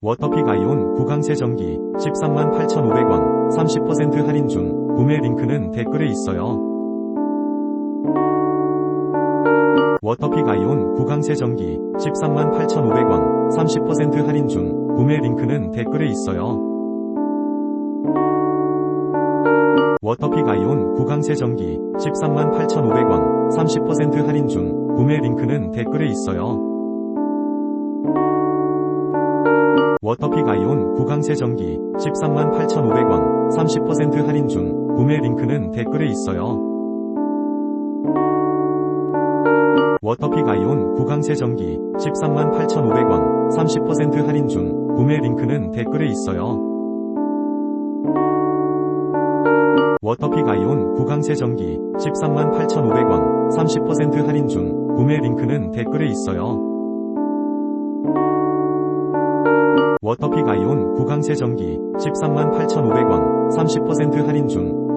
워터픽 아이온 구강세정기 13만 8,500원 30% 할인 중 구매 링크는 댓글에 있어요. 워터픽 아이온 구강세정기 13만 8,500원 30% 할인 중 구매 링크는 댓글에 있어요. 워터픽 아이온 구강세정기 13만 8,500원 30% 할인 중 구매 링크는 댓글에 있어요. 워터픽 아이온 구강세정기 13만 8,500원 30% 할인 중 구매 링크는 댓글에 있어요. 워터픽 아이온 구강세정기 13만 8,500원 30% 할인 중 구매 링크는 댓글에 있어요. 워터픽 아이온 구강세정기 13만 8,500원 30% 할인 중 구매 링크는 댓글에 있어요. 워터픽 아이온 구강세정기 13만 8,500원 30% 할인 중